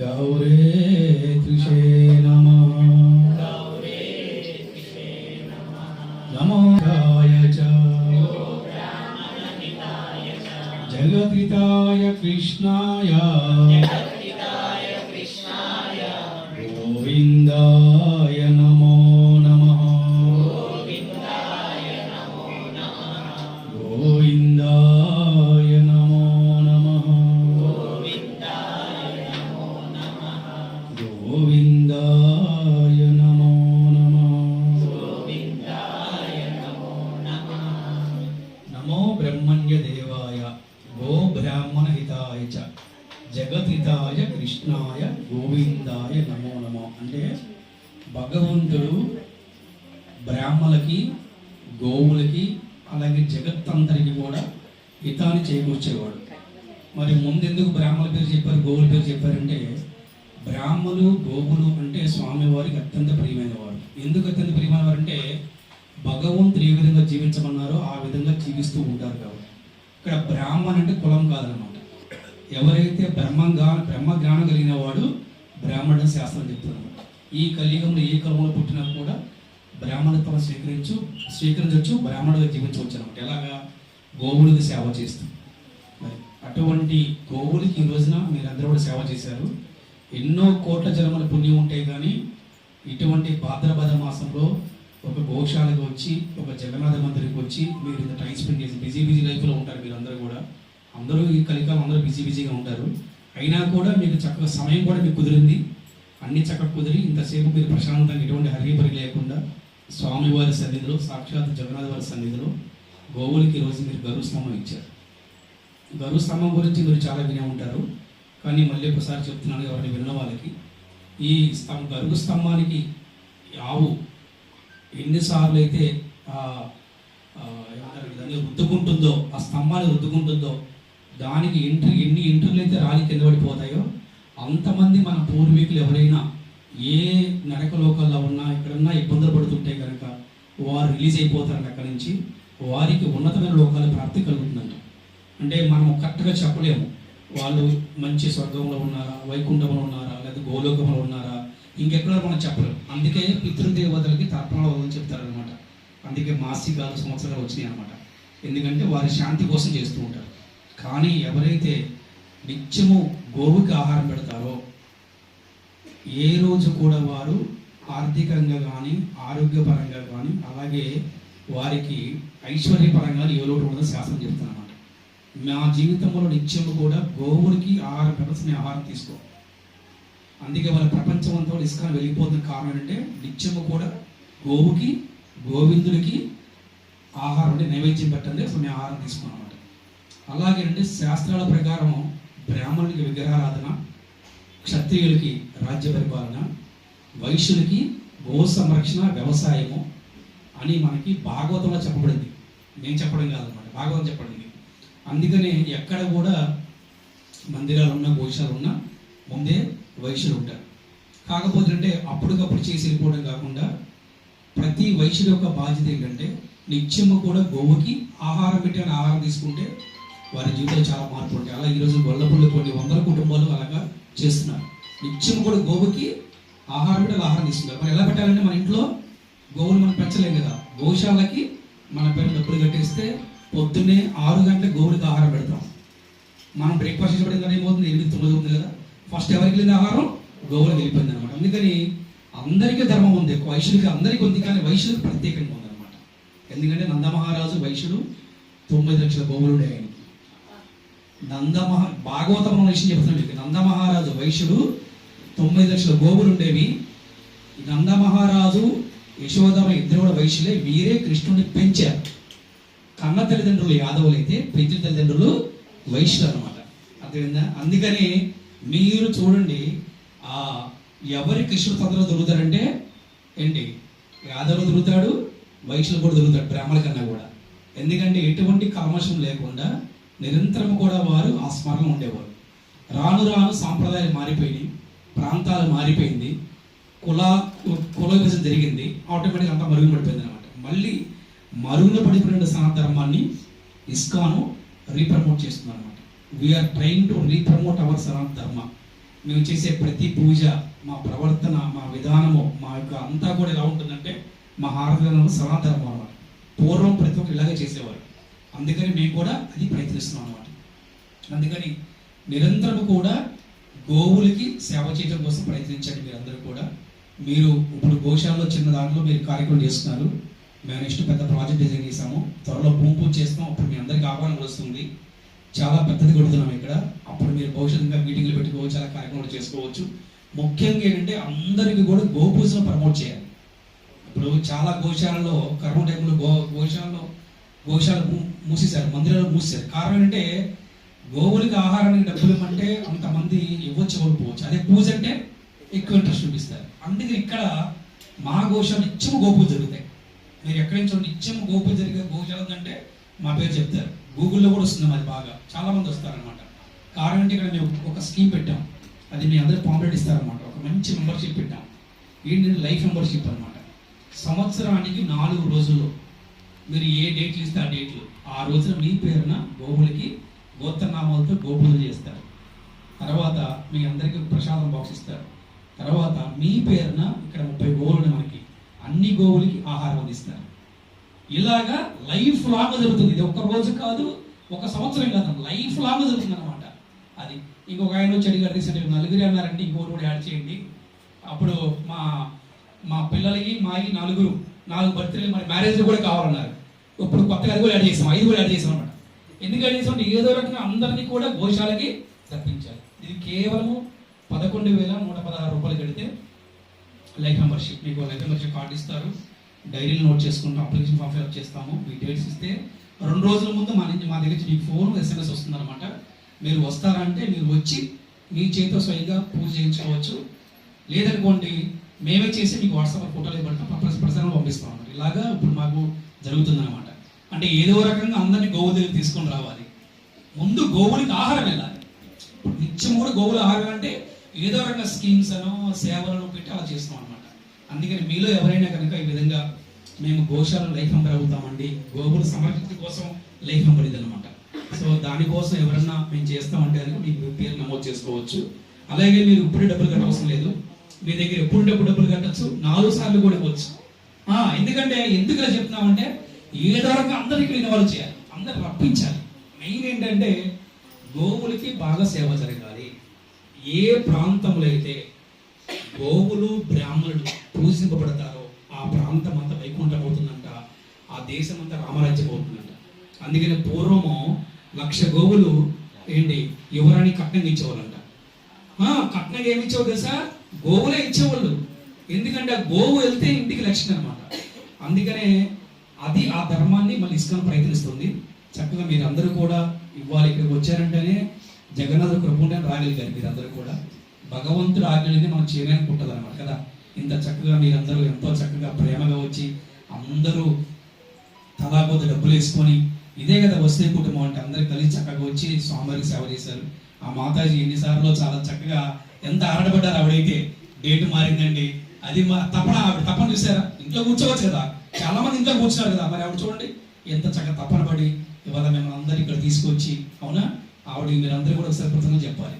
ಗೌರೇ నమో బ్రహ్మణ్య దేవాయ గో బ్రాహ్మణ హితాయ చ జగద్హితాయ కృష్ణాయ గోవిందాయ నమో నమో అంటే భగవంతుడు బ్రాహ్మలకి గోవులకి అలాగే జగత్తంతరికి కూడా హితాన్ని చేకూర్చేవాడు. మరి ముందెందుకు బ్రాహ్మల పేరు చెప్పారు గోవుల పేరు చెప్పారంటే బ్రాహ్మలు గోవులు అంటే స్వామివారికి అత్యంత ప్రియమైన వారు ఎందుకు అత్యంత ప్రియమైన వారు అంటే భగవంతుడు ఏ విధంగా జీవించమన్నారో ఆ విధంగా జీవిస్తూ ఉంటారు కాబట్టి. ఇక్కడ బ్రాహ్మణ్ అంటే కులం కాదనమాట. ఎవరైతే బ్రహ్మంగా బ్రహ్మ జ్ఞానం కలిగిన వాడు బ్రాహ్మణ శాస్త్రం చెప్తున్నాడు ఈ కలియుగంలో ఏ కులంలో పుట్టినా కూడా బ్రాహ్మణత్వం స్వీకరించు స్వీకరించవచ్చు బ్రాహ్మణుగా జీవించవచ్చు అనమాట ఎలాగా? గోవులకు సేవ చేస్తూ. మరి అటువంటి గోవులకి ఈ రోజున మీరందరూ కూడా సేవ చేశారు. ఎన్నో కోట్ల జన్మల పుణ్యం ఉంటాయి కానీ ఇటువంటి భాద్రపద మాసంలో ఒక గోశాలకు వచ్చి ఒక జగన్నాథ మందిరికి వచ్చి మీరు ఇంత టైం స్పెండ్ చేసి బిజీ బిజీ లైఫ్లో ఉంటారు మీరు అందరూ కూడా. అందరూ ఈ కలికాలం అందరూ బిజీ బిజీగా ఉంటారు. అయినా కూడా మీకు చక్కగా సమయం కూడా మీకు కుదిరింది. అన్ని చక్కగా కుదిరి ఇంతసేపు మీరు ప్రశాంతంగా ఎటువంటి హరిబరి లేకుండా స్వామివారి సన్నిధిలో సాక్షాత్ జగన్నాథ వారి సన్నిధిలో గోవులకి ఈరోజు మీరు గరువు స్తంభం ఇచ్చారు. గరువు స్తంభం గురించి మీరు చాలా వినే ఉంటారు. కానీ మళ్ళీ ఒకసారి చెప్తున్నాను ఎవరిని విన్న వాళ్ళకి. ఈ స్తం గరుగు స్తంభానికి ఆవు ఎన్నిసార్లు అయితే ఆ, దాన్ని రుద్దుకుంటుందో ఆ స్తంభాన్ని రుద్దుకుంటుందో దానికి ఎంట్రీ ఎన్ని ఎంట్రీలు అయితే రాలి కింద పడిపోతాయో అంతమంది మన పూర్వీకులు ఎవరైనా ఏ నరక లోకాల్లో ఉన్నా ఎక్కడన్నా ఇబ్బందులు పడుతుంటే కనుక వారు రిలీజ్ అయిపోతారు అక్కడి నుంచి వారికి ఉన్నతమైన లోకాల ప్రాప్తి కలుగుతుందంట. అంటే మనం కరెక్ట్గా చెప్పలేము. వాళ్ళు మంచి స్వర్గంలో ఉన్నారా వైకుంఠంలో ఉన్నారా లేదా గోలోకంలో ఉన్నారా ఇంకెక్కడో మనం చెప్పలేము అందుకే పితృదేవతలకి తర్పణాలు వదలని చెప్తారనమాట అందుకే మాసికాలు సంవత్సరాలు వచ్చినాయి అనమాట ఎందుకంటే వారి శాంతి కోసం చేస్తూ ఉంటారు. కానీ ఎవరైతే నిత్యము గోవుకి ఆహారం పెడతారో ఏ రోజు కూడా వారు ఆర్థికంగా కానీ ఆరోగ్యపరంగా కానీ అలాగే వారికి ఐశ్వర్యపరంగా ఏ లోటు ఉండదని శాస్త్రం చెప్తుందన్నమాట. మా జీవితంలో నిత్యము కూడా గోవులకి ఆహారం పెట్టాల్సిన ఆహారం తీసుకో. అందుకే వాళ్ళ ప్రపంచం అంతా కూడా ఇసుక వెళ్ళిపోతున్న కారణం ఏంటంటే నిత్యము కూడా గోవుకి గోవిందుడికి ఆహారం అంటే నైవేద్యం పెట్టండి అసలు మేము ఆహారం తీసుకున్నాం అన్నమాట. అలాగే అంటే శాస్త్రాల ప్రకారం బ్రాహ్మణులకి విగ్రహారాధన క్షత్రియులకి రాజ్య పరిపాలన వైశ్యులకి గో సంరక్షణ వ్యవసాయము అని మనకి భాగవతంలో చెప్పబడింది. నేను చెప్పడం కాదనమాట భాగవతం చెప్పబడింది. అందుకనే ఎక్కడ కూడా మందిరాలు ఉన్నా గోశాలు ఉన్నా ముందే వైశ్యులు ఉంటారు. కాకపోతే అంటే అప్పటికప్పుడు చేసి వెళ్ళిపోవడం కాకుండా ప్రతి వైశ్యుడు యొక్క బాధ్యత ఏంటంటే నిత్యము కూడా గోవుకి ఆహారం పెట్టి ఆహారం తీసుకుంటే వారి జీవితంలో చాలా మార్పు ఉంటాయి. అలా ఈరోజు గొల్లపుల్లి కొన్ని వందల కుటుంబాలు అలాగా చేస్తున్నారు. నిత్యం కూడా గోవుకి ఆహారం పెట్టి ఆహారం తీసుకుంటారు. మరి ఎలా పెట్టాలంటే మన ఇంట్లో గోవులు మనం పెంచలేం కదా. గోశాలకి మన పేరు డబ్బులు కట్టేస్తే పొద్దున్నే ఆరు గంటల గోవులకు ఆహారం పెడతాం. మనం బ్రేక్ఫాస్ట్ చేసేపడిన ఏమవుతుంది ఎనిమిది తొమ్మిది ఉంది కదా. ఫస్ట్ ఎవరికి వెళ్ళింది ఆహారం? గోవులకు వెళ్ళిపోయింది అనమాట అందుకని అందరికీ ధర్మం ఉంది వైశ్యుడికి అందరికీ ఉంది కానీ వైశ్యుడికి ప్రత్యేకంగా ఉంది అనమాట ఎందుకంటే నందమహారాజు వైశ్యుడు తొమ్మిది లక్షల గోవులు ఉండే ఆయనకి నందమహా భాగవతం విషయం చెప్తున్నాడు మీకు. నందమహారాజు వైశ్యుడు తొమ్మిది లక్షల గోవులు ఉండేవి నందమహారాజు యశోదమ ఇద్దరు కూడా వైశ్యులే. వీరే కృష్ణుడిని పెంచారు. కన్న తల్లిదండ్రులు యాదవులు అయితే పెంచిన తల్లిదండ్రులు వైశ్యులు అనమాట అర్థమైందా? అందుకని మీరు చూడండి ఆ ఎవరి కృష్ణ తొందరగా దొరుకుతారంటే ఏంటి? యాదవులు దొరుకుతాడు వైశ్యులు కూడా దొరుకుతాడు బ్రాహ్మణ కన్నా కూడా. ఎందుకంటే ఎటువంటి కామర్షం లేకుండా నిరంతరం కూడా వారు ఆ స్మరణ ఉండేవారు. రాను రాను సాంప్రదాయాలు మారిపోయినాయి ప్రాంతాలు మారిపోయింది కుల కుల విభజన జరిగింది ఆటోమేటిక్గా అంతా మరుగున పడిపోయింది అనమాట మళ్ళీ మరుగున పడిపోయిన సనాతన ధర్మాన్ని ఇస్కాను రీప్రమోట్ చేస్తున్నారు we are train to repromote our Sanat Dharma మేము చేసే ప్రతి పూజ మా ప్రవర్తన మా విధానము మా యొక్క అంతా కూడా ఎలా ఉంటుందంటే మా హారతనం సనాతన ధర్మం అనమాట పూర్వం ప్రతి ఒక్కరు ఇలాగే చేసేవారు. అందుకని మేము కూడా అది ప్రయత్నిస్తున్నాం అనమాట అందుకని నిరంతరం కూడా గోవులకి సేవ చేయడం కోసం ప్రయత్నించండి మీరందరూ కూడా. మీరు ఇప్పుడు గోశాలలో చిన్న దాంట్లో మీరు కార్యక్రమం చేస్తున్నారు. మేము నెక్స్ట్ పెద్ద ప్రాజెక్ట్ డిజైన్ చేసాము త్వరలో భూమి పూజ చేస్తాం. అప్పుడు మీ అందరికీ ఆహ్వానం వస్తుంది. చాలా పెద్దది కొడుతున్నాం ఇక్కడ. అప్పుడు మీరు భవిష్యత్తుగా మీటింగ్లు పెట్టుకోవచ్చు అలా కార్యక్రమాలు చేసుకోవచ్చు. ముఖ్యంగా ఏంటంటే అందరికీ కూడా గోపూజను ప్రమోట్ చేయాలి. ఇప్పుడు చాలా గోశాలలో కరోనా టైంలో గో గోశాలలో గోశాల మూసేశారు మందిరాలు మూసేశారు. కారణం ఏంటంటే గోవులకి ఆహారానికి డబ్బులు ఇవ్వమంటే అంతమంది ఇవ్వచ్చు ఇవ్వకపోవచ్చు అదే పూజ అంటే ఎక్కువ ఇంట్రెస్ట్ చూపిస్తారు. అందుకే ఇక్కడ మా గోశాల నిత్యం గోపూజ జరుగుతాయి. మీరు ఎక్కడి నుంచి నిత్యం గోపూజ జరిగే గోశాల అంటే మా పేరు చెప్తారు. గూగుల్లో కూడా వస్తుంది మాది బాగా. చాలామంది వస్తారనమాట కారణం అంటే ఇక్కడ మేము ఒక స్కీమ్ పెట్టాం. అది మీ అందరూ పాంప్లెట్ ఇస్తారనమాట ఒక మంచి మెంబర్షిప్ పెట్టాం. ఏంటంటే లైఫ్ మెంబర్షిప్ అనమాట సంవత్సరానికి నాలుగు రోజుల్లో మీరు ఏ డేట్లు ఇస్తే ఆ డేట్లు? ఆ రోజున మీ పేరున గోవులకి గోత్రనామాలతో గోపూజ చేస్తారు. తర్వాత మీ అందరికీ ప్రసాదం బాక్స్ ఇస్తారు. తర్వాత మీ పేరున ఇక్కడ ముప్పై గోవులు మనకి. అన్ని గోవులకి ఆహారం అందిస్తారు. ఇలాగా లైఫ్ లాంగ్ జరుగుతుంది. ఇది ఒక్క రోజు కాదు ఒక సంవత్సరం కాదు. లైఫ్ లాంగ్ జరుగుతుంది అనమాట అది ఇంకొక ఆయన వచ్చి అడిగారు రీసెంట్గా నలుగురు అన్నారంటే ఇంకోటి కూడా యాడ్ చేయండి. అప్పుడు మా మా పిల్లలకి మాకి నలుగురు నాలుగు బర్త్డే మరి మ్యారేజ్ కూడా కావాలన్నారు. ఇప్పుడు కొత్తగా అది కూడా యాడ్ చేసాం ఐదు కూడా యాడ్ చేసాం అనమాట ఎందుకు యాడ్ చేసాం అంటే ఏదో రకంగా అందరినీ కూడా గోశాలకి తప్పించాలి ఇది కేవలము పదకొండు వేల నూట పదహారు రూపాయలు కడితే లైఫ్ మెంబర్షిప్ మీకు లైఫ్ మెంబర్షిప్ కార్డు ఇస్తారు. డైరీలు నోట్ చేసుకుంటాం అప్లికేషన్ ఫామ్ ఫిల్అప్ చేస్తాము. మీ డేట్స్ ఇస్తే రెండు రోజుల ముందు మా నుంచి మా దగ్గర నుంచి మీకు ఫోన్ ఎస్ఎంఎస్ వస్తుందన్నమాట. మీరు వస్తారంటే మీరు వచ్చి మీ చేతితో స్వయంగా పూజ చేయించుకోవచ్చు. లేదనుకోండి మేమే చేసి మీకు వాట్సాప్ ఫోటోలు ఇవ్వడం ప్రసారం పంపిస్తాం అన్నమాట. ఇలాగా ఇప్పుడు మాకు జరుగుతుందన్నమాట. అంటే ఏదో రకంగా అందరినీ గోవు దగ్గర తీసుకొని రావాలి. ముందు గోవులకి ఆహారం వెళ్ళాలి. నిత్యం కూడా గోవుల ఆహారం అంటే ఏదో రకంగా స్కీమ్స్ అనో సేవలను పెట్టి అలా చేస్తాం అన్నమాట. అందుకని మీలో ఎవరైనా కనుక ఈ విధంగా మేము గోశాలను లైఫ్ మెంబర్ అవుతామండి గోవుల సంరక్షణ కోసం లైఫ్ మెంబర్ ఇది అనమాట సో దానికోసం ఎవరన్నా మేము చేస్తామంటే కనుక మీ పేరు నమోదు చేసుకోవచ్చు. అలాగే మీరు ఇప్పుడే డబ్బులు కట్టవసరం లేదు. మీ దగ్గర ఎప్పుడు డబ్బులు కట్టచ్చు. నాలుగు సార్లు కూడా ఇవ్వచ్చు. ఎందుకంటే ఎందుకు ఇలా చెప్తున్నామంటే ఏదో రకంగా అందరికీ ఇన్వాల్వ్ చేయాలి. అందరు రప్పించాలి. మెయిన్ ఏంటంటే గోవులకి బాగా సేవ జరగాలి. ఏ ప్రాంతంలో అయితే గోవులు బ్రాహ్మణులు పూజింపబడతారో ఆ ప్రాంతం అంతా వైకుంఠం అవుతుందంట ఆ దేశం అంతా రామరాజ్యం అవుతుందంట అందుకనే పూర్వము లక్ష గోవులు ఏంటి యువరాణి కట్నంగా ఇచ్చేవాళ్ళంట. ఆ, కట్నంగా ఏమి ఇచ్చేవాళ్ళు తెలుసా? గోవులే ఇచ్చేవాళ్ళు. ఎందుకంటే ఆ గోవు వెళ్తే ఇంటికి లక్ష్మి అనమాట అందుకనే అది ఆ ధర్మాన్ని మళ్ళీ ఇస్కాన్ ప్రయత్నిస్తుంది. చక్కగా మీరు అందరూ కూడా ఇవ్వాలి ఇక్కడికి వచ్చారంటేనే జగన్నాథ కృప ఉంటే రాగలిగారు మీరందరూ కూడా. భగవంతుడు ఆజ్ఞని మనం చేయడానికి ఉంటుంది అనమాట కదా. ఇంత చక్కగా మీరందరూ ఎంతో చక్కగా ప్రేమగా వచ్చి అందరూ తలా కొద్ది డబ్బులు వేసుకొని ఇదే కదా వస్తే కుటుంబం అంటే అందరూ కలిసి చక్కగా వచ్చి స్వామివారికి సేవ చేశారు. ఆ మాతాజీ ఎన్నిసార్లు చాలా చక్కగా ఎంత ఆరాటపడ్డారు ఆవిడైతే. డేట్ మారిందండి. అది మా తపన ఆవిడ తపన చూసారా? ఇంట్లో కూర్చోవచ్చు కదా. చాలా మంది ఇంట్లో కూర్చున్నారు కదా. మరి ఆవిడ చూడండి. ఎంత చక్కగా తపన పడి ఇవాళ మేము అందరూ ఇక్కడ తీసుకొచ్చి అవునా? ఆవిడ మీరందరూ కూడా ఒకసారి కృతజ్ఞతలు చెప్పాలి.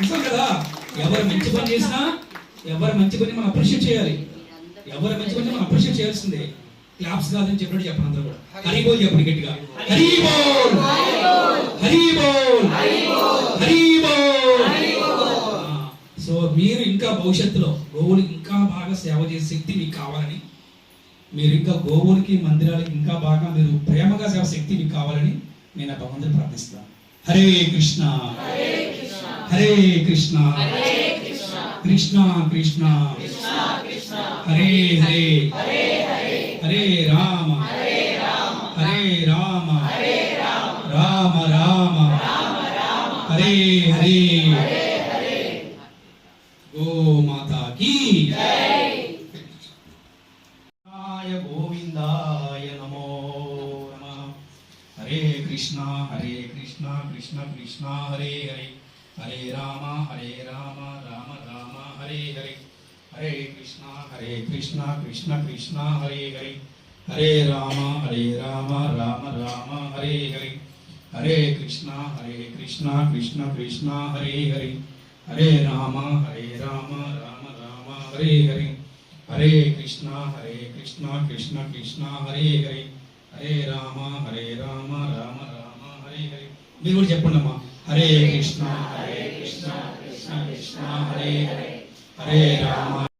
నిజం కదా? ఎవరు మంచి పని చేసినా ఎవరు మంచి పని మనం అప్రిషియేట్ చేయాలి. ఎవరు మంచి పని మనం అప్రిషియేట్ చేయాల్సిందే. క్లాప్స్ కాదని చెప్పినట్టు చెప్పండి అందరూ కూడా. హరి బోల్. చెప్పండి గట్టిగా. హరి బోల్. హరి బోల్ హరి బోల్ సో మీరు ఇంకా భవిష్యత్తులో గోవులకి ఇంకా బాగా సేవ చేసే శక్తి మీకు కావాలని మీరు ఇంకా గోవులకి మందిరాలకి ఇంకా బాగా మీరు ప్రేమగా సేవ శక్తి మీకు కావాలని నేను ఆ భగవంతుని ప్రార్థిస్తాను హరే కృష్ణ. హరే కృష్ణ. కృష్ణ కృష్ణ. హరే హరే. హరే రామ. హరే రామ. రామ రామ. హరే హరే. గో మాతా గోవిందాయ నమో నమః. హరే కృష్ణ హరే కృష్ణ కృష్ణ కృష్ణ హరే హరే. హరే రామ హరే రామ రామ రామ. హరే హరి హరే కృష్ణ హరే కృష్ణ కృష్ణ కృష్ణ హరే హరి. హరే రామ హరే రామ రామ రామ హరే హరి. హరే కృష్ణ హరే కృష్ణ కృష్ణ కృష్ణ హరే హరి. హరే రామ హరే రామ రామ రామ హరే హరి. హరే కృష్ణ హరే కృష్ణ కృష్ణ కృష్ణ హరే హరి. హరే రామ హరే రామ రామ రామ హరే హరి. మీరు కూడా చెప్పండి అమ్మా హరే కృష్ణ హరే కృష్ణ కృష్ణ కృష్ణ హరే హరే. హరే రామ